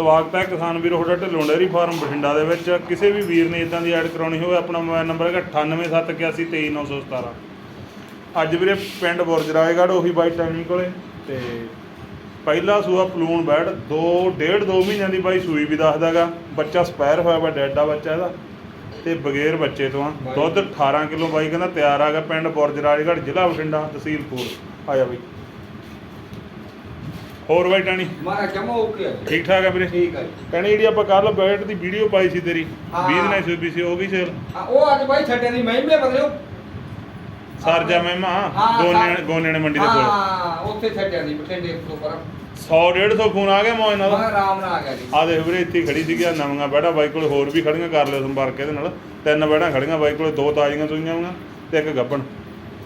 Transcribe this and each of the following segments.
ਸਵਾਗਤ ਹੈ ਕਿਸਾਨ ਵੀਰੋ, ਤੁਹਾਡਾ ਢਿੱਲੋਂ ਡੇਅਰੀ ਫਾਰਮ ਬਠਿੰਡਾ ਦੇ ਵਿੱਚ। ਕਿਸੇ ਵੀ ਵੀਰ ਨੇ ਇਦਾਂ ਦੀ ਐਡ ਕਰਾਉਣੀ ਹੋਵੇ, ਆਪਣਾ ਮੋਬਾਈਲ ਨੰਬਰ ਹੈਗਾ 9871823917 ਅੱਜ ਵੀਰੇ ਪਿੰਡ ਬੁਰਜ ਰਾਏਗੜ੍ਹ, ਉਹੀ ਬਾਈ ਟਾਈਮਿੰਗ ਕੋਲੇ। ਤੇ ਪਹਿਲਾ ਸੂਆ ਪਲੂਣ ਬੈਡ, ਦੋ, ਡੇਢ, ਦੋ ਮਹੀਨਿਆਂ ਦੀ ਬਾਈ ਸੂਈ ਵੀ ਦੱਸਦਾਗਾ ਬੱਚਾ ਸਪਾਇਰ ਹੋਇਆ ਵਾ, ਡੈਡ ਡੈਡਾ ਬੱਚਾ ਇਹਦਾ। ਤੇ ਬਗੈਰ ਬੱਚੇ ਤੋਂ ਆ। ਦੁੱਧ 18 ਕਿਲੋ ਬਾਈ ਕਹਿੰਦਾ ਤਿਆਰ ਆਗਾ ਪਿੰਡ ਬੁਰਜ ਰਾਏਗੜ੍ਹ, ਜ਼ਿਲ੍ਹਾ ਬਠਿੰਡਾ ਤਹਿਸੀਲ ਪੂਰ ਆਇਆ ਬਾਈ। ਹੋਰ ਬਾਈ ਟਾਣੀ? ਮਾਰਾ ਜਮਾ ਓਕੇ ਹੈ ਠੀਕ ਠਾਕ ਹੈ ਵੀਰੇ? ਠੀਕ ਹੈ ਕਹਿੰਦੇ ਜਿਹੜੀ ਆਪਾਂ ਕੱਲ ਬੈਟ ਦੀ ਵੀਡੀਓ ਪਾਈ ਸੀ ਤੇਰੀ ਹਾਂ। 20 ਦਿਨਾਂ ਸੀ ਵੀ ਸੀ ਉਹ ਵੀ ਸੇਲ ਆ, ਉਹ ਅੱਜ ਬਾਈ ਛੱਡਿਆਂ ਦੀ ਮਹਿਮੇ ਬਦਲਿਓ ਸਰਜਾ ਮਹਿਮਾ ਹਾਂ, ਗੋਨੇ ਸਰ- ਮੰਡੀ ਦੇ ਕੋਲ। ਹਾਂ ਉੱਥੇ ਛੱਡਿਆਂ ਦੀ ਬਠਿੰਡੇ ਤੋਂ ਪਰ 100 150 ਫੋਨ ਆ ਗਿਆ ਮੌਜ ਨਾਲ। ਮੈਂ ਆਰਾਮ ਨਾਲ ਆ ਗਿਆ ਜੀ। ਆ ਦੇਖ ਵੀਰੇ ਇੱਥੇ ਹੀ ਖੜੀ ਸੀਗੀ ਆਹ ਨਵੀਆਂ ਬੈਠਾ ਬਾਈ ਕੋਲ ਹੋਰ ਵੀ ਖੜੀਆਂ ਕਰ ਲਿਓ ਸੰਪਰਕ ਇਹਦੇ ਨਾਲ। ਤਿੰਨ ਬੈਠਾਂ ਖੜੀਆਂ ਬਾਈ ਕੋਲੇ ਦੋ ਤਾਜ਼ੀਆਂ ਸੂਈਆਂ ਹੋਈਆਂ ਤੇ ਇੱਕ ਗੱਬਣ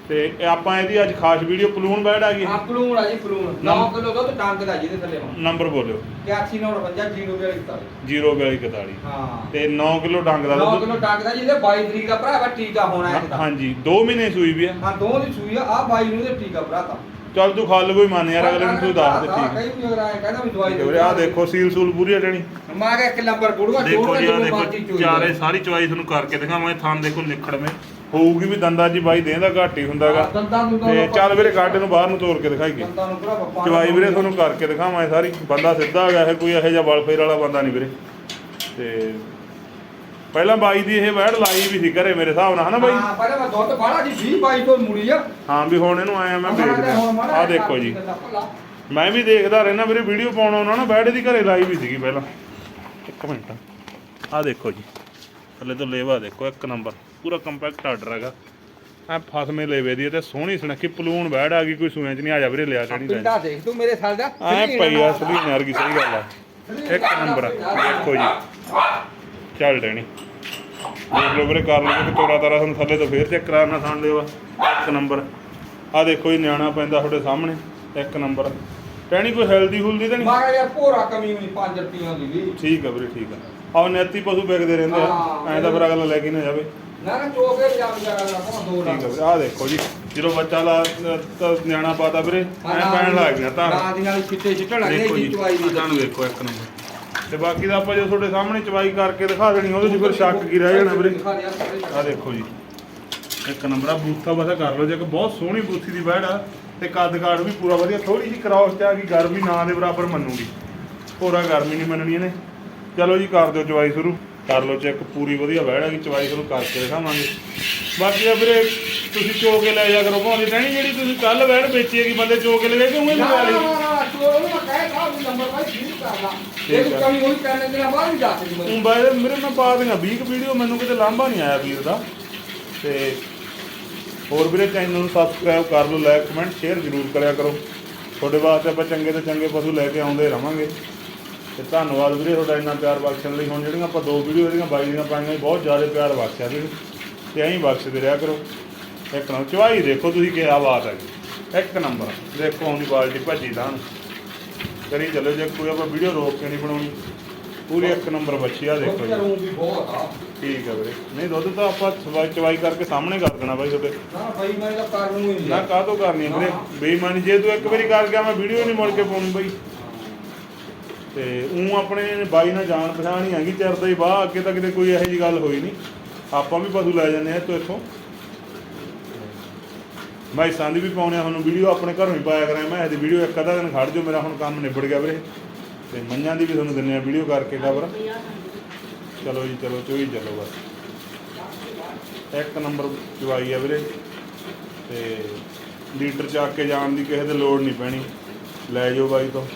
ਤੇ ਇਹ ਆਪਾਂ ਇਹਦੀ ਅੱਜ ਖਾਸ ਵੀਡੀਓ ਪਲੂਣ ਬੈਠ ਆ ਗਈ। ਆ ਪਲੂਣ ਆ ਜੀ ਪਲੂਣ। 9 ਕਿਲੋ ਦੁੱਧ ਟੰਗ ਦਾ ਜਿਹਦੇ ਥੱਲੇ ਹੁਣ। ਨੰਬਰ ਬੋਲਿਓ। 8955 0 ਵੇਲੇ ਦਿੱਤਾ 04241 ਹਾਂ। ਤੇ 9 ਕਿਲੋ ਡੰਗ ਦਾ 9 ਦੁੱਧ। ਕਿਲੋ ਟੰਗ ਦਾ ਜਿਹਦੇ 22 ਤਰੀਕ ਦਾ ਭਰਾਵਾ ਟੀਕਾ ਹੋਣਾ ਹੈ ਇਹਦਾ ਹਾਂਜੀ 2 ਮਹੀਨੇ ਸੂਈ ਵੀ ਆ। ਹਾਂ ਦੋ ਦੀ ਸੂਈ ਆ ਆ 22 ਨੂੰ ਦੇ ਟੀਕਾ ਭਰਾਤਾ ਚੱਲ ਤੂੰ ਖੱਲ ਕੋਈ ਮੰਨ ਯਾਰ ਅਗਲੇ ਨੂੰ ਤੂੰ ਦੱਸ ਦੇ ਠੀਕ। ਕਈ ਵੀ ਅਗਰ ਕਹਿੰਦਾ ਵੀ ਦਵਾਈ ਵੀਰੇ ਆ ਦੇਖੋ ਸੀਲ ਸੂਲ ਪੂਰੀ ਹਟਣੀ। ਮੈਂ ਕਿਹਾ ਇੱਕ ਨੰਬਰ ਗੁੜਵਾ ਦੇਖੋ ਜੀ ਆ ਦੇਖੋ ਚਾਰੇ। ਸਾਰੀ ਚਵਾਈ ਤੁਹਾਨੂੰ ਕਰਕੇ ਦਿਖਾਵਾਂਗੇ ਥਾਂ ਦੇਖੋ ਨਿਖੜਵੇਂ। ਹੋਊਗੀ ਵੀ ਦੰਦਾਂ ਜੀ ਬਾਈ ਦੇਂਦਾ ਘੱਟ ਹੀ ਹੁੰਦਾਗਾ। ਦੰਦਾਂ ਦੁੰਦਾਂ ਤੇ ਦਾ ਚੱਲ ਵੀਰੇ ਗਾਡੇ ਨੂੰ ਬਾਹਰ ਨੂੰ ਤੋੜ ਕੇ ਦਿਖਾਈਏ। ਦੰਦਾਂ ਨੂੰ ਚਵਾਈ ਵੀਰੇ ਤੁਹਾਨੂੰ ਕਰਕੇ ਦਿਖਾਵਾਂਗੇ ਸਾਰੀ। ਬੰਦਾ ਸਿੱਧਾ ਹੈਗਾ ਇਹ ਕੋਈ ਇਹੋ ਜਿਹਾ ਫੇਰ ਵਾਲਾ ਬੰਦਾ ਨਹੀਂ ਵੀਰੇ। ਤੇ ਪਹਿਲਾਂ ਬਾਈ ਦੀ ਇਹ ਵੈੜ ਲਾਈ ਵੀ ਸੀ ਘਰੇ ਮੇਰੇ ਹਿਸਾਬ ਨਾਲ ਹਨਾ ਬਾਈ? ਹਾਂ ਪਹਿਲਾਂ ਮੈਂ ਦੁੱਧ ਬਾੜਾ ਜੀ 20 22 ਤੋਂ ਮੁੜੀ ਆ। ਹਾਂ ਵੀ ਹੁਣ ਇਹਨੂੰ ਆਇਆ ਮੈਂ ਵੇਖ ਰਿਹਾ ਆ ਦੇਖੋ ਜੀ। ਮੈਂ ਵੀ ਦੇਖਦਾ ਰਹਿਣਾ ਵੀਰੇ ਵੀਡੀਓ ਪਾਉਣਾ ਉਹਨਾਂ ਨਾ ਬੈਡ ਦੀ ਘਰੇ ਲਾਈ ਵੀ ਸੀਗੀ ਪਹਿਲਾਂ। ਇੱਕ ਮਿੰਟ। ਆ ਦੇਖੋ ਜੀ। ਥੱਲੇ ਤੋਂ ਲੇਵਾ ਦੇਖੋ ਇੱਕ ਨੰਬਰ। ਪੂਰਾ ਕੰਪੈਕਟ ਆਰਡਰ ਹੈਗਾ। ਐ ਫਸਮੇ ਲੇਵੇ ਦੀ ਤੇ ਸੋਹਣੀ ਸੁਨੱਖੀ ਪਲੂਣ ਬੈਡ ਆ ਗਈ ਕੋਈ ਸੂਆਂ ਚ ਨਹੀਂ ਆ ਜਾ ਵੀਰੇ ਲਿਆ ਚੜੀ ਪਿੰਡਾ ਦੇਖ ਤੂੰ ਮੇਰੇ ਸਾਲ ਦਾ। ਐ ਪਈ ਆ ਅਸਲੀ ਨਰਗੀ ਸਹੀ ਗੱਲ ਆ। ਇੱਕ ਨੰਬਰ ਆ ਦੇਖੋ ਜੀ। ਚੱਲ ਰਹਿਣੀ ਦੇਖ ਲਓ ਵੀਰੇ ਕਰ ਲਓ ਕਿ ਤੋਰਾ ਤਾਰਾ ਤੁਹਾਨੂੰ ਥੱਲੇ ਤੋਂ ਫੇਰ ਚੈੱਕ ਕਰਾਉਣਾ ਸਾਨ ਦੇਵਾ ਇੱਕ ਨੰਬਰ ਆ ਦੇਖੋ ਜੀ ਨਿਆਣਾ ਪੈਂਦਾ ਤੁਹਾਡੇ ਸਾਹਮਣੇ। ਇੱਕ ਨੰਬਰ ਕਹਿਣੀ ਕੋਈ ਹੈਲਦੀ ਹੁਲਦੀ ਤਾਂ ਨਹੀਂ? ਮਾਰਾ ਯਾਰ ਪੂਰਾ ਕਮੀ ਹੋਣੀ 5 ਰੁਪਈਆਂ ਦੀ ਵੀ। ਠੀਕ ਆ ਵੀਰੇ ਠੀਕ ਆ। ਆਹ ਨੈਤੀ ਪਸ਼ੂ ਵਿਕਦੇ ਰਹਿੰਦੇ ਆ। ਐਂ ਤਾਂ ਫਿਰ ਅਗਲਾ ਲੈ ਕੇ ਨਾ ਜਾਵੇ। ਨਾ ਨਾ ਚੋਕੇ ਜਾ ਜਾ ਨਾ ਦੋ ਠੀਕ ਆ ਲੱਖ ਵੀਰੇ ਆਹ ਦੇਖੋ ਜੀ। ਜਦੋਂ ਬੱਚਾ ਲਾ ਤਾਂ ਨਿਆਣਾ ਪਾਤਾ ਵੀਰੇ ਐਂ ਪੈਣ ਲੱਗ ਗਿਆ ਤਾਂ। ਨਾਲ ਦੀ ਨਾਲ ਛਿੱਟੇ ਛਿੱਟਣ ਲੱਗੇ ਦੇਖੋ ਜੀ ਜੀ ਚਵਾਈ ਦੀ। ਜਾਨ ਵੇਖੋ ਇੱਕ ਨੰਬਰ। ਤੇ ਬਾਕੀ ਦਾ ਆਪਾਂ ਜੋ ਤੁਹਾਡੇ ਸਾਹਮਣੇ ਚਵਾਈ ਕਰਕੇ ਦਿਖਾ ਦੇਣੀ ਉਹਦੇ 'ਚ ਫਿਰ ਸ਼ੱਕ ਕੀ ਰਹਿ ਜਾਣਾ ਵੀਰੇ। ਆ ਦੇਖੋ ਜੀ। ਇੱਕ ਨੰਬਰ ਆ ਬੂਥਾ ਬਸਾ ਕਰ ਲਓ ਜੇ ਕਿ ਬਹੁਤ ਸੋਹਣੀ ਬੂਥੀ ਦੀ ਬੈੜ ਆ ਤੇ ਕੱਦ ਕਾਠ ਵੀ ਪੂਰਾ ਵਧੀਆ ਥੋੜੀ ਜਿਹੀ ਕ੍ਰਾਸ ਚ ਆ ਗਈ ਗਰਮੀ ਨਾ ਦੇ ਬਰਾਬਰ ਮੰਨੂਗੀ। ਪੂਰਾ ਗਰਮੀ ਨਹੀਂ ਮੰਨਣੀ ਇਹਨੇ ਚਲੋ ਜੀ ਕਰ ਦਿਓ ਚਵਾਈ ਸ਼ੁਰੂ। ਕਰ ਲਓ ਚੈੱਕ ਪੂਰੀ ਵਧੀਆ ਬੈੜ ਹੈਗੀ ਚਵਾਈ ਸ਼ੁਰੂ ਕਰਕੇ ਦਿਖਾਵਾਂਗੇ। ਬਾਕੀ ਆ ਵੀਰੇ ਤੁਸੀਂ ਚੋ ਕੇ ਲੈ ਜਾ ਕਰੋ ਭਾਵੇਂ ਰਹਿਣੀ ਜਿਹੜੀ ਤੁਸੀਂ ਕੱਲ ਬੈੜ ਵੇਚੀ ਹੈਗੀ ਬੰਦੇ ਚੋ ਕੇ ਲੈ ਗਏ ਕਿ ਉਹੀ ਨਾ ਲਗਾ ਨਾ ਲਈ ਨਾ ਚੋਰ ਨੂੰ ਕਹਿ ਸਾਹਿਬ ਨੰਬਰ ਭਾਈ ਠੀਕ ਕਰ ਲਾ ਠੀਕ ਇਹ ਆ। ਕਮੀ ਹੋਈ ਕਰਨ ਦੇ ਨਾਲ ਬਾਹਰ ਵੀ ਜਾ ਸਕਦੀ ਮੈਂ ਹੁਣ ਬਾਈ ਮੇਰੇ ਮੈਂ ਪਾ ਦਿਆਂ 20 ਵੀਡੀਓ ਮੈਨੂੰ ਕਿਤੇ ਲਾਂਭਾ ਨਹੀਂ ਆਇਆ ਵੀਰ ਦਾ। ਤੇ ਹੋਰ ਵੀਰੇ ਚੈਨਲ ਨੂੰ ਸਬਸਕ੍ਰਾਈਬ ਕਰ ਲਓ ਲਾਈਕ ਕਮੈਂਟ ਸ਼ੇਅਰ ਜ਼ਰੂਰ ਕਰਿਆ ਕਰੋ। ਤੁਹਾਡੇ ਵਾਸਤੇ ਆਪਾਂ ਚੰਗੇ ਤੋਂ ਚੰਗੇ ਪਸ਼ੂ ਲੈ ਕੇ ਆਉਂਦੇ ਰਵਾਂਗੇ। ਤੇ ਧੰਨਵਾਦ ਵੀਰੇ ਤੁਹਾਡਾ ਇੰਨਾ ਪਿਆਰ ਬਖਸ਼ਣ ਲਈ। ਹੁਣ ਜਿਹੜੀਆਂ ਆਪਾਂ ਦੋ ਵੀਡੀਓ ਜਿਹੜੀਆਂ ਬਾਈ ਦੀਆਂ ਪਾਈਆਂ ਬਹੁਤ ਜ਼ਿਆਦਾ ਪਿਆਰ ਬਖਸ਼ਿਆ ਵੀਰੇ। ਤੇ ਐਂ ਹੀ ਬਖਸ਼ਦੇ ਰਿਹਾ ਕਰੋ। ਇੱਕ ਨੰਬਰ ਚਵਾਈ ਦੇਖੋ ਤੁਸੀਂ ਕਿਆ ਬਾਤ ਹੈ। ਇੱਕ ਨੰਬਰ ਦੇਖੋ ਆਉਂਦੀ ਬਾਲਟੀ ਭੱਜੀ ਤਾਂ ਕਰੀ ਚੱਲੋ ਜੇ ਕੋਈ ਆਪਾਂ ਵੀਡੀਓ ਰੋਕ ਕੇ ਨਹੀਂ ਬਣਾਉਣੀ ਪੂਰੀ ਇੱਕ ਨੰਬਰ ਬੱਚੀ ਆ ਦੇਖੋ ਜੀ। ਠੀਕ ਹੈ ਵੀਰੇ। ਨਹੀਂ ਦੁੱਧ ਤਾਂ ਆਪਾਂ ਚਵਾਈ ਚਵਾਈ ਕਰਕੇ ਸਾਹਮਣੇ ਕਰ ਦੇਣਾ ਬਾਈ ਤੁਹਾਡੇ। ਨਾ ਭਾਈ ਮੈਂ ਤਾਂ ਕਰ ਹੀ ਨਾ ਕਾਹ ਤੋਂ ਕਰਨੀ ਵੀਰੇ? ਬੇਈਮਾਨੀ ਜੇ ਤੂੰ ਇੱਕ ਵਾਰੀ ਕਰ ਗਿਆ ਮੈਂ ਵੀਡੀਓ ਨਹੀਂ ਮੁੜ ਕੇ ਪਾਉਣੀ ਬਾਈ। ਤੇ ਉਹ ਆਪਣੇ ਬਾਈ ਨਾਲ ਜਾਣ ਪਛਾਣ ਹੀ ਹੈਗੀ, ਚਿਰ ਚਿਰਦਾ ਹੀ ਬਾਹ ਅੱਗੇ ਤਾਂ ਕਿਤੇ ਕੋਈ ਇਹੋ ਜੀ ਗੱਲ ਹੋਈ ਨਹੀਂ। ਆਪਾਂ ਵੀ ਪਸ਼ੂ ਲੈ ਜਾਂਦੇ ਆ ਇੱਥੋਂ ਇੱਥੋਂ। ਮੈਂ ਸੰਦ ਵੀ ਪਾਉਣੇ ਆ ਤੁਹਾਨੂੰ ਵੀਡੀਓ, ਆਪਣੇ ਘਰੋਂ ਹੀ ਪਾਇਆ ਕਰਾਂ ਮੈਂ, ਇਹਦੀ ਵੀਡੀਓ ਇੱਕ ਅੱਧਾ ਦਿਨ ਖੜ ਜਾਓ, ਮੇਰਾ ਹੁਣ ਕੰਮ ਨਿਬੜ ਗਿਆ ਵੀਰੇ। ਤੇ ਮੰਨਿਆਂ ਦੀ ਵੀ ਤੁਹਾਨੂੰ ਦਿੰਨੇ ਆ ਵੀਡੀਓ ਕਰਕੇ ਖਬਰ ਚਲੋ ਜੀ, ਚਲੋ, ਚੋਈ ਚਲੋ ਬਸ। ਇੱਕ ਨੰਬਰ ਚਵਾਈ ਆ ਵੀਰੇ। ਤੇ ਲੀਟਰ ਚੱਕ ਕੇ ਜਾਣ ਦੀ ਕਿਸੇ ਤੇ ਲੋੜ ਨਹੀਂ ਪੈਣੀ। ਲੈ ਜਾਓ ਬਾਈ ਤੋਂ।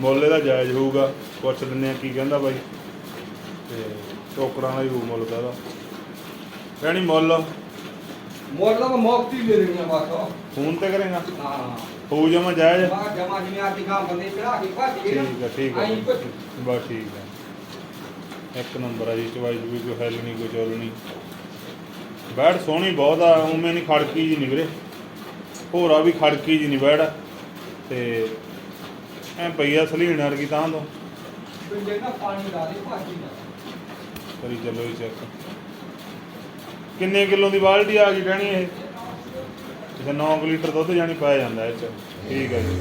ਮੁੱਲ ਇਹਦਾ ਜਾਇਜ਼ ਹੋਊਗਾ ਪੁੱਛ ਦਿੰਨੇ ਆ ਕੀ ਕਹਿੰਦਾ ਬਾਈ। ਤੇ ਟੋਕਰਾਂ ਦਾ ਹੀ ਹੋਊ ਮੁੱਲ ਦਾ ਕਹਿਣੀ ਮੁੱਲ। ਮੋਰ ਦਾ ਮੈਂ ਮੁਫਤੀ ਦੇ ਦੇਣੀ ਆ ਬਸ। ਫੋਨ ਤੇ ਕਰੇਗਾ? ਹਾਂ। ਹੋਊ ਜਮਾ ਜਾਇਜ਼? ਮਾ ਜਮਾ ਜਿਵੇਂ ਆਦੀ ਕੰਮ ਬੰਦੇ ਚੜਾ ਕੇ ਭੱਜ ਗਏ ਨਾ। ਠੀਕ ਹੈ ਠੀਕ ਆਈਂ ਕੁਛ ਬਸ ਠੀਕ ਹੈ ਇੱਕ ਨੰਬਰ ਆ ਜੀ ਚਵਾਈ ਵੀ ਕੋਈ ਹੈਲ ਨਹੀਂ ਕੋਈ ਚੋਲ ਨਹੀਂ। ਬੈੜ ਸੋਹਣੀ ਬਹੁਤ ਆ ਉਵੇਂ ਨਹੀਂ ਖੜਕੀ ਜੀ ਨਹੀਂ ਵੀਰੇ। ਹੋਰਾ ਵੀ ਖੜਕੀ ਜੀ ਨਹੀਂ ਬੈੜ ਤੇ ਐ ਪਈਆ ਸਲੀਣ ਵਰਗੀ ਤਾਂ ਤੋਂ। ਪਿੰਡੇ ਨਾ ਪਾਣੀ ਲਾ ਦੇ ਭਾਜੀ ਨਾ ਕਰੀ ਚੱਲੋ ਜੀ ਚੈੱਕ ਕਿੰਨੇ ਕਿਲੋ ਦੀ ਬਾਲਟੀ ਆ ਗਈ ਕਹਿਣੀ ਇਹ? ਅੱਛਾ 9 ਲੀਟਰ ਦੁੱਧ ਜਾਣੀ ਪਾਇਆ ਜਾਂਦਾ ਇਹ ਚ। ਠੀਕ ਹੈ ਜੀ।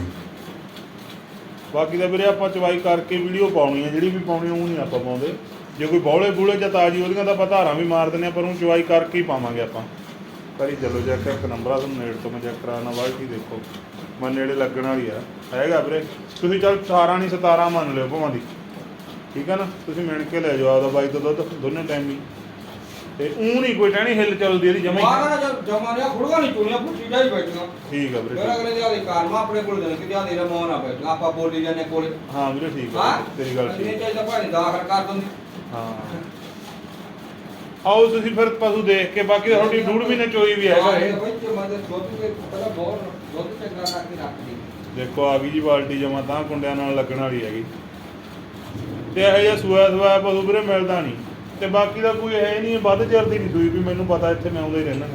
ਬਾਕੀ ਤਾਂ ਵੀਰੇ ਆਪਾਂ ਚਵਾਈ ਕਰਕੇ ਵੀਡੀਓ ਪਾਉਣੀ ਹੈ ਜਿਹੜੀ ਵੀ ਪਾਉਣੀ ਉਹ ਨਹੀਂ ਆਪਾਂ ਪਾਉਂਦੇ। ਜੇ ਕੋਈ ਬੌਲੇ ਬੂਲੇ ਜਾਂ ਤਾਜੀ ਉਹਦੀਆਂ ਤਾਂ ਆਪਾਂ ਧਾਰਾਂ ਵੀ ਮਾਰ ਦਿੰਦੇ ਆ ਪਰ ਉਹ ਚਵਾਈ ਕਰਕੇ ਹੀ ਪਾਵਾਂਗੇ ਆਪਾਂ। ਕਰੀ ਚਲੋ ਚੈੱਕ ਇੱਕ ਨੰਬਰ ਆ ਤੁਹਾਨੂੰ ਨੇੜ ਤੋਂ ਮੈਂ ਚੈੱਕ ਕਰਾਉਣਾ ਬਾਲਟੀ ਦੇਖੋ। ਮੈਂ ਨੇੜੇ ਲੱਗਣ ਵਾਲੀ ਆ। ਹੈਗਾ ਵੀਰੇ। ਤੁਸੀਂ ਚੱਲ 18 ਨਹੀਂ 17 ਮੰਨ ਲਿਓ ਭਾਵਾਂ ਦੀ। ਠੀਕ ਆ ਨਾ? ਤੁਸੀਂ ਮਿਣ ਕੇ ਲੈ ਜਾਓ ਆਪਦਾ ਬਾਈ ਤੋਂ ਦੁੱਧ ਦੋਨੇ ਟਾਈਮ ਹੀ। ਤੇ ਉਹ ਨਹੀਂ ਕੋਈ ਟਹਿਣੀ ਹਿੱਲ ਚੱਲਦੀ ਇਹਦੀ ਜਮਾ ਹੀ। ਮਾਰਾ ਜਦ ਜਮਾਨਿਆ ਖੁੜਵਾ ਨਹੀਂ ਚੁਣਿਆ ਪੁੱਛੀ ਜਾਈ ਬੈਠੀਆਂ ਠੀਕ ਆ ਵੀਰੇ ਠੀਕ। ਅਗਲੇ ਦੇ ਆਦੇ ਕਾਰਮਾ ਆਪਣੇ ਕੋਲ ਦੇਣ ਕਿ ਜਾਂ ਤੇਰਾ ਮੋਹ ਨਾ ਬੈਠਾ ਆਪਾਂ ਬੋਲੀ ਜਾਂਦੇ ਕੋਲੇ। ਹਾਂ ਵੀਰੇ ਠੀਕ ਆ ਹਾਂ? ਤੇਰੀ ਗੱਲ ਠੀਕ ਚਾਹੀਦਾ ਭਾਈ ਦਾਖਲ ਕਰ ਦਿੰਦੀ। ਹਾਂ। ਆਓ ਤੁਸੀਂ ਫਿਰ ਪਸ਼ੂ ਦੇਖ ਕੇ ਬਾਕੀ ਤੁਹਾਡੀ ਡੂੜ ਮਹੀਨੇ ਚੋਈ ਵੀ ਹੈਗਾ ਇਹ। ਭਾਈ ਜੇ ਮੈਂ ਤੇ ਪਹਿਲਾਂ ਬਹੁਤ ਦੁੱਧ ਚੰਗਾ ਕਰਕੇ ਰੱਖਦੀ। ਦੇਖੋ ਆ ਗਈ ਜੀ ਬਾਲਟੀ ਜਮਾ ਤਾਂ ਕੁੰਡਿਆਂ ਨਾਲ ਲੱਗਣ ਵਾਲੀ ਹੈਗੀ। ਤੇ ਇਹ ਜਿਹਾ ਸੂਆ ਸੂਆ ਪਸ਼ੂ ਵੀਰੇ ਮਿਲਦਾ ਨਹੀਂ। ਤੇ ਬਾਕੀ ਦਾ ਕੋਈ ਹੈ ਨਹੀਂ ਵੱਧ ਚਿਰ ਦੀ ਨਹੀਂ ਸੂਈ ਵੀ ਮੈਨੂੰ ਪਤਾ ਇੱਥੇ ਮੈਂ ਆਉਂਦਾ ਹੀ ਰਹਿਣਾ।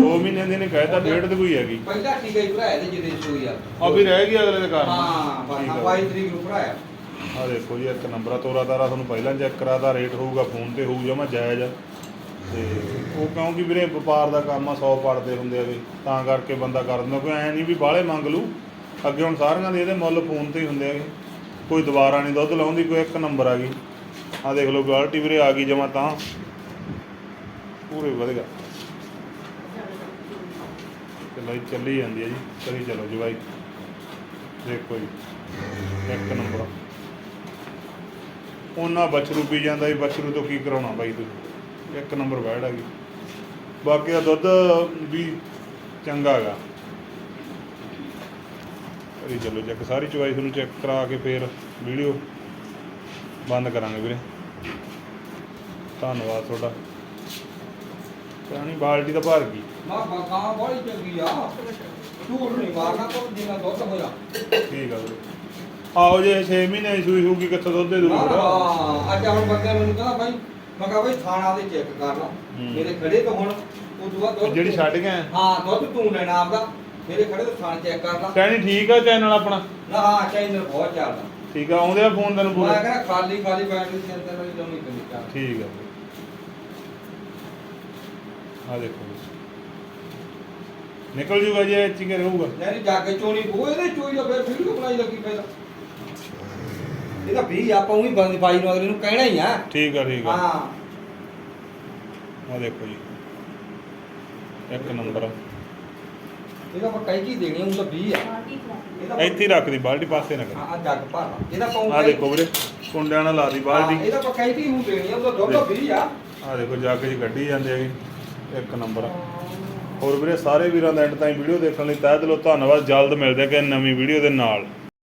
ਦੋ ਮਹੀਨੇ ਦੀ ਨੇ ਕਹਿਤਾ ਡੇਢ ਦੀ ਕੋਈ ਹੈਗੀ। ਪਹਿਲਾਂ ਟੀਕਾ ਹੀ ਭਰਾਇਆ ਤੇ ਜਿਹਦੇ ਸੋਈ ਆ। ਆ ਵੀ ਰਹਿ ਗਈ ਅਗਲੇ ਦੇ ਕਾਰਨ ਹਾਂ ਠੀਕ ਬਸ। 22 ਤਰੀਕ ਨੂੰ ਭਰਾਇਆ। ਆ ਦੇਖੋ ਜੀ ਇੱਕ ਨੰਬਰ ਤੋਰਾ ਤਾਰਾ ਤੁਹਾਨੂੰ ਪਹਿਲਾਂ ਚੈੱਕ ਕਰਾਦਾ ਰੇਟ ਹੋਊਗਾ ਫੋਨ ਤੇ ਹੋਊ ਜਮਾ ਜਾਇਜ਼ ਆ। ਤੇ ਉਹ ਕਿਉਂਕਿ ਵੀਰੇ ਵਪਾਰ ਦਾ ਕੰਮ ਆ 100 ਪੜਦੇ ਹੁੰਦੇ ਆ ਵੀ, ਤਾਂ ਕਰਕੇ ਬੰਦਾ ਕਰ ਦਿੰਦਾ। ਕੋਈ ਐ ਨਹੀਂ ਵੀ ਬਾਹਲੇ ਮੰਗ ਲੂ ਅੱਗੇ ਹੁਣ ਸਾਰਿਆਂ ਦੇ ਇਹਦੇ ਮੁੱਲ ਫੋਨ ਤੇ ਹੀ ਹੁੰਦੇ ਆਗੇ ਕੋਈ ਦੁਬਾਰਾ ਨਹੀਂ ਦੁੱਧ ਲਾਉਂਦੀ, ਕੋਈ ਇੱਕ ਨੰਬਰ ਆ ਗਈ। ਆ ਦੇਖ ਲਓ ਕੁਆਲਿਟੀ ਵੀਰੇ ਆ ਗਈ ਜਮਾ ਤਾਂ। ਪੂਰੇ ਵਧੇਗਾ ਚਲੋ ਚੱਲੀ ਜਾਂਦੀ ਹੈ ਜੀ। ਕਰੀ ਚਲੋ ਜੀ ਬਾਈ। ਦੇਖੋ ਜੀ, ਇੱਕ ਨੰਬਰ। ਉਹਨਾਂ ਬਛਰੂ ਪੀ ਜਾਂਦਾ ਜੀ, ਬਛਰੂ ਤੋਂ ਕੀ ਕਰਾਉਣਾ ਬਾਈ ਤੁਸੀਂ? ਇੱਕ ਨੰਬਰ ਬੈੜ ਹੈਗੀ। ਬਾਕੀ ਦਾ ਦੁੱਧ ਵੀ ਚੰਗਾ ਹੈਗਾ। ਕਰੀ ਚਲੋ ਚੈੱਕ ਸਾਰੀ ਚਵਾਈ ਤੁਹਾਨੂੰ ਚੈੱਕ ਕਰਾ ਕੇ ਫੇਰ ਵੀਡੀਓ ਬੰਦ ਕਰਾਂਗੇ ਵੀਰੇ। ਧੰਨਵਾਦ ਤੁਹਾਡਾ। ਪਾਣੀ ਬਾਲਟੀ ਤਾਂ ਭਰ ਗਈ ਮਾ ਬਾਗਾ ਬੜੀ ਚੰਗੀ ਆ। ਝੂਠ ਨਹੀਂ ਮਾਰਨਾ ਕੋਈ ਜਿੰਨਾ ਦੁੱਧ ਹੋਇਆ। ਠੀਕ ਆ ਵੀਰੇ। ਆਓ ਜੇ 6 ਮਹੀਨੇ ਸੂਈ ਹੋਊਗੀ ਕਿੱਥੋਂ ਦੁੱਧ ਦੇ ਦੂਗਾ? ਹਾਂ ਅੱਜ ਹੁਣ ਬੰਦੇ ਮੈਨੂੰ ਕਹਿੰਦਾ ਭਾਈ ਮੈਂ ਕਿਹਾ ਭਾਈ ਥਾਣਾ ਦੇ ਚੈੱਕ ਕਰ ਲਾ। ਹੂੰ। ਮੇਰੇ ਖੜੇ ਤੋਂ ਹੁਣ ਉਹ ਦੁਆ ਦੁੱਧ ਜਿਹੜੀ ਛੱਡ ਗਏ? ਆ? ਹਾਂ ਦੁੱਧ ਤੂੰ ਲੈਣਾ ਆਪਦਾ। ਮੇਰੇ ਖੜੇ ਤੋਂ ਥਾਣ ਚੈੱਕ ਕਰ ਲਾ। ਕਹਿਣੀ ਠੀਕ ਆ ਚੈਨਲ ਆਪਣਾ? ਨਾ ਹਾਂ ਚੈਨਲ ਬਹੁਤ ਚੱਲਦਾ। ਠੀਕ ਆ ਆਉਂਦੇ ਆ ਫੋਨ ਤੈਨੂੰ ਮੈਂ ਪੂਰੇ ਕਹਿੰਦਾ ਖਾਲੀ ਖਾਲੀ ਬੈਟਰੀ ਦੇ ਅੰਦਰ ਵਾਲੀ ਲਾਉਣੀ ਪੈਂਦੀ ਚੱਲ ਠੀਕ ਆ। ਆ ਦੇਖੋ ਜੀ। ਨਿਕਲ ਜੂਗਾ ਜੇ ਇੱਥੇ ਕਿ ਰਹੂਗਾ। ਨਹੀਂ ਜਾ ਕੇ ਚੋਣੀ ਉਹ ਇਹਦੇ ਚੋਈ ਦਾ ਫਿਰ ਵੀਡੀਓ ਬਣਾਈ ਲੱਗੀ ਪਹਿਲਾਂ ਇਹਦਾ ਵੀ ਆਪਾਂ ਉਹੀ ਬੰਦ ਬਾਈ ਨੂੰ ਅਗਲੇ ਨੂੰ ਕਹਿਣਾ ਹੀ ਆ। ਠੀਕ ਆ ਠੀਕ ਆ। ਹਾਂ। ਆ ਦੇਖੋ ਜੀ। ਇੱਕ ਨੰਬਰ। ਇਹਦਾ ਆਪਾਂ ਕਹੀ ਕੀ ਦੇਣੀ ਉਹ ਤਾਂ 20 ਆ। ਇਹਦਾ ਇੱਥੇ ਹੀ ਰੱਖ ਦੀ ਬਾਲਟੀ ਪਾਸੇ ਨਾ ਕਰ। ਆ ਜੱਗ ਭਰ ਇਹਦਾ ਪਾਉਂ ਆ ਦੇਖੋ ਵੀਰੇ ਕੁੰਡਿਆਂ ਨਾਲ ਲਾ ਦੀ ਬਾਲਟੀ। ਇਹਦਾ ਆਪਾਂ ਕਹੀ ਤੀ ਨੂੰ ਦੇਣੀ ਆ? ਉਹ ਤਾਂ ਦੁੱਧ 20 ਆ। ਆ ਦੇਖੋ ਜੱਗ ਜੀ ਕੱਢੀ ਜਾਂਦੇ ਹੈਗੇ ਇੱਕ ਨੰਬਰ। ਹੋਰ ਵੀਰੇ ਸਾਰੇ ਵੀਰਾਂ ਦਾ ਐਂਡ ਤਾਈਂ ਵੀਡੀਓ ਦੇਖਣ ਲਈ ਤਹਿ ਦਿਲੋਂ ਧੰਨਵਾਦ। ਜਲਦ ਮਿਲਦੇ ਕਿ ਨਵੀਂ ਵੀਡੀਓ ਦੇ ਨਾਲ।